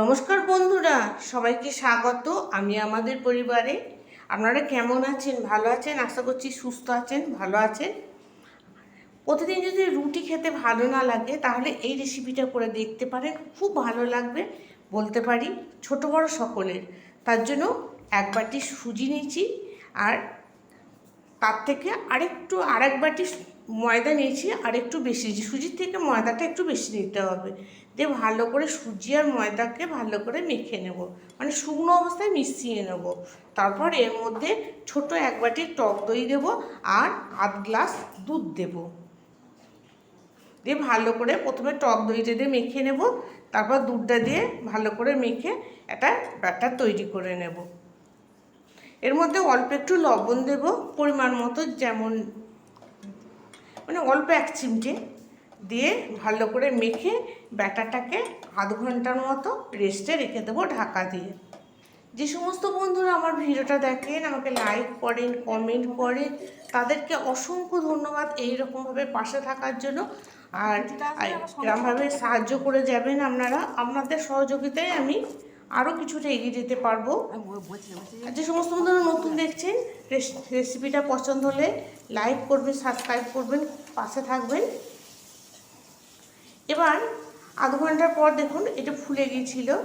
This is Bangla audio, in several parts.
নমস্কার বন্ধুরা, সবাইকে স্বাগত। আমি আমাদের পরিবারে। আপনারা কেমন আছেন? ভালো আছেন? আশা করছি সুস্থ আছেন, ভালো আছেন। প্রতিদিন যদি রুটি খেতে ভালো না লাগে, তাহলে এই রেসিপিটা করে দেখতে পারেন। খুব ভালো লাগবে, বলতে পারি ছোট বড় সকলের। তার জন্য এক বাটি সুজি নিয়েছি, আর তার থেকে আরেকটু, আরেক বাটি ময়দা নিয়েছি আর একটু বেশি। সুজির থেকে ময়দাটা একটু বেশি নিতে হবে। দিয়ে ভালো করে সুজি আর ময়দাকে ভালো করে মেখে নেব। মানে শুকনো অবস্থায় মিশিয়ে নেব। তারপর এর মধ্যে ছোট এক বাটি টক দই দেব আর আধ গ্লাস দুধ দেব। দিয়ে ভালো করে প্রথমে টক দইটা দিয়ে মেখে নেব। তারপর দুধটা দিয়ে ভালো করে মেখে একটা ব্যাটার তৈরি করে নেব। এর মধ্যে অল্প একটু লবণ দেব পরিমাণ মতো যেমন মানে অল্প এক চিমটে দিয়ে ভালো করে মেখে ব্যাটারটাকে আধ ঘণ্টার মতো রেস্টে রেখে দেবো ঢাকা দিয়ে। যে সমস্ত বন্ধুরা আমার ভিডিওটা দেখেন আমাকে লাইক করেন কমেন্ট করেন তাদেরকে অসংখ্য ধন্যবাদ এই রকমভাবে পাশে থাকার জন্য। আর এরকমভাবে সাহায্য করে যাবেন আপনারা। আপনাদের সহযোগিতায় আমি আরও কিছুটা এগিয়ে যেতে পারব। আর যে সমস্ত বন্ধুরা নতুন দেখছেন রেস- রেসিপিটা পছন্দ হলে লাইক করবেন সাবস্ক্রাইব করবেন পাশে থাকবেন। এবার আধ ঘণ্টার পর দেখুন এটা ফুলে গিয়েছিল।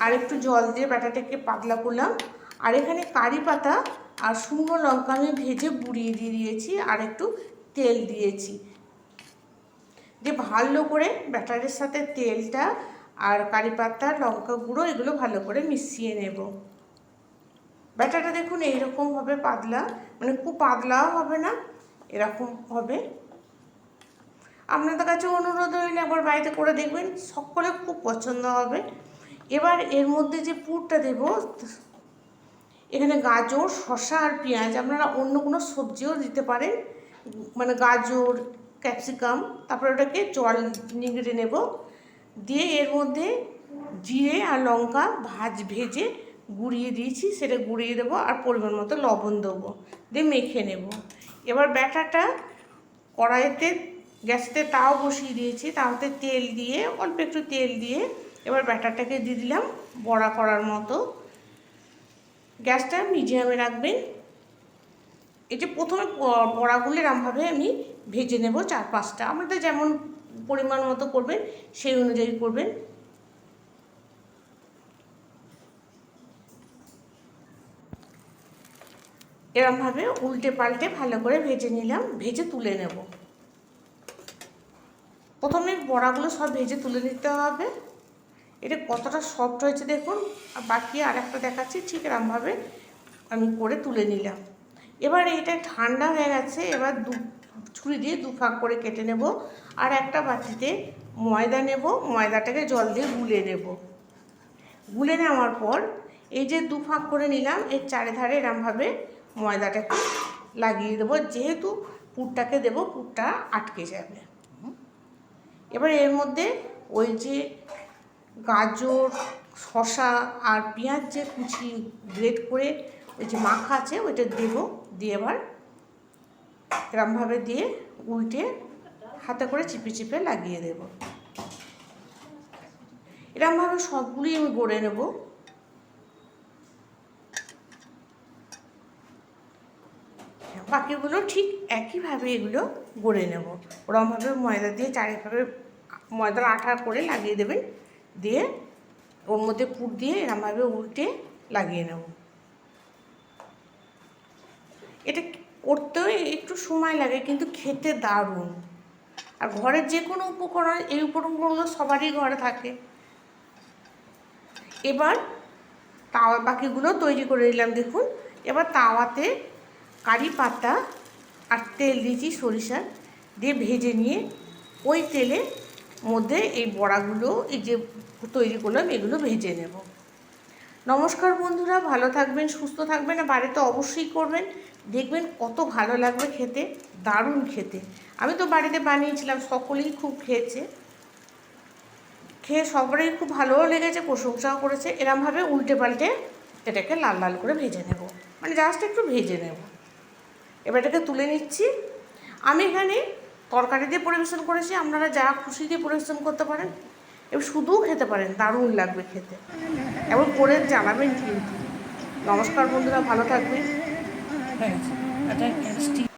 আর একটু জল দিয়ে ব্যাটাটাকে পাতলা করলাম। আর এখানে কারি পাতা আর শুকনো লঙ্কা আমি ভেজে বুড়িয়ে দিয়ে দিয়েছি আর একটু তেল দিয়েছি। দিয়ে ভালো করে ব্যাটারের সাথে তেলটা আর কারি পাতা, লঙ্কা গুঁড়ো এগুলো ভালো করে মিশিয়ে নেব। ব্যাটারটা দেখুন এইরকম হবে পাতলা মানে খুব পাতলাও হবে না, এরকম হবে। আপনাদের কাছে অনুরোধ হইলে একবার বাড়িতে করে দেখবেন, সকলে খুব পছন্দ হবে। এবার এর মধ্যে যে পুরটা দেব, এখানে গাজর, শসা আর পেঁয়াজ, আপনারা অন্য কোনো সবজিও দিতে পারেন। মানে গাজর, ক্যাপসিকাম, তারপরে ওটাকে জল নিগড়ে নেব। দিয়ে এর মধ্যে জিরে আর লঙ্কা ভাজ ভেজে গুঁড়িয়ে দিয়েছি, সেটা গুঁড়িয়ে দেবো আর পরিমাণ মতো লবণ দেবো, দিয়ে মেখে নেব। এবার ব্যাটাটা কড়াইতে, গ্যাসতে তাও বসিয়ে দিয়েছি, তাওতে তেল দিয়ে, অল্প একটু তেল দিয়ে এবার ব্যাটারটাকে দিয়ে দিলাম বড়া করার মতো। গ্যাসটা মিডিয়ামে রাখবেন। যে প্রথমে বড়াগুলো এরমভাবে আমি ভেজে নেব চার পাঁচটা। আমাদের যেমন পরিমাণ মতো করবেন, সেই অনুযায়ী করবেন। এরমভাবে উল্টে পাল্টে ভালো করে ভেজে নিলাম, ভেজে তুলে নেব। প্রথমে বড়াগুলো সব ভেজে তুলে নিতে হবে। এটা কতটা সফট হয়েছে দেখুন, আর বাকি আর একটা দেখাচ্ছি, ঠিক এরমভাবে আমি করে তুলে নিলাম। এবার এটা ঠান্ডা হয়ে গেছে, এবার দু ছুরি দিয়ে দু ফাঁক করে কেটে নেব আর একটা বাটিতে ময়দা নেব, ময়দাটাকে জল দিয়ে গুলে নেব। গুলে নেওয়ার পর এই যে দু ফাঁক করে নিলাম, এর চারিধারে এরমভাবে ময়দাটাকে লাগিয়ে দেবো, যেহেতু পুরটাকে দেবো, পুরটা আটকে যাবে। এবার এর মধ্যে ওই যে গাজর, শসা আর পেঁয়াজ যে কুচি গ্রেট করে ওই যে মাখা আছে, ওইটা দেবো, দিয়ে এবার এরমভাবে দিয়ে উল্টে হাতে করে চিপে চিপে লাগিয়ে দেব। এরমভাবে সবগুলি আমি গড়ে নেব। বাকিগুলো ঠিক একইভাবে এগুলো গড়ে নেব। ওরমভাবে ময়দা দিয়ে চারিভাবে ময়দার আঠা করে লাগিয়ে দেবেন। দিয়ে ওর মধ্যে পুর দিয়ে এরমভাবে উল্টে লাগিয়ে নেব। এটা করতেও একটু সময় লাগে, কিন্তু খেতে দারুণ। আর ঘরের যে কোনো উপকরণ, এই উপকরণগুলো সবারই ঘরে থাকে। এবার তাওয়া বাকিগুলো তৈরি করে নিলাম, দেখুন। এবার তাওয়াতে কারি পাতা আর তেল দিয়েছি সরিষার, দিয়ে ভেজে নিয়ে ওই তেলে মধ্যে এই বড়াগুলো, এই যে তৈরি করলাম, এগুলো ভেজে নেব। নমস্কার বন্ধুরা, ভালো থাকবেন, সুস্থ থাকবেন, আর বাড়িতে অবশ্যই করবেন। দেখবেন কত ভালো লাগবে খেতে, দারুণ খেতে। আমি তো বাড়িতে বানিয়েছিলাম, সকলেই খুব খেয়েছে। খেয়ে সবারই খুব ভালোও লেগেছে, প্রশংসাও করেছে। এরমভাবে উল্টে পাল্টে এটাকে লাল লাল করে ভেজে নেব। মানে জাস্ট একটু ভেজে নেব। এবার এটাকে তুলে নিচ্ছি। আমি এখানে তরকারি দিয়ে পরিবেশন করেছি, আপনারা যা খুশি দিয়ে পরিবেশন করতে পারেন। এবার শুধুও খেতে পারেন, দারুণ লাগবে খেতে। এবং করে জানাবেন কিন্তু। নমস্কার বন্ধুরা, ভালো থাকবেন।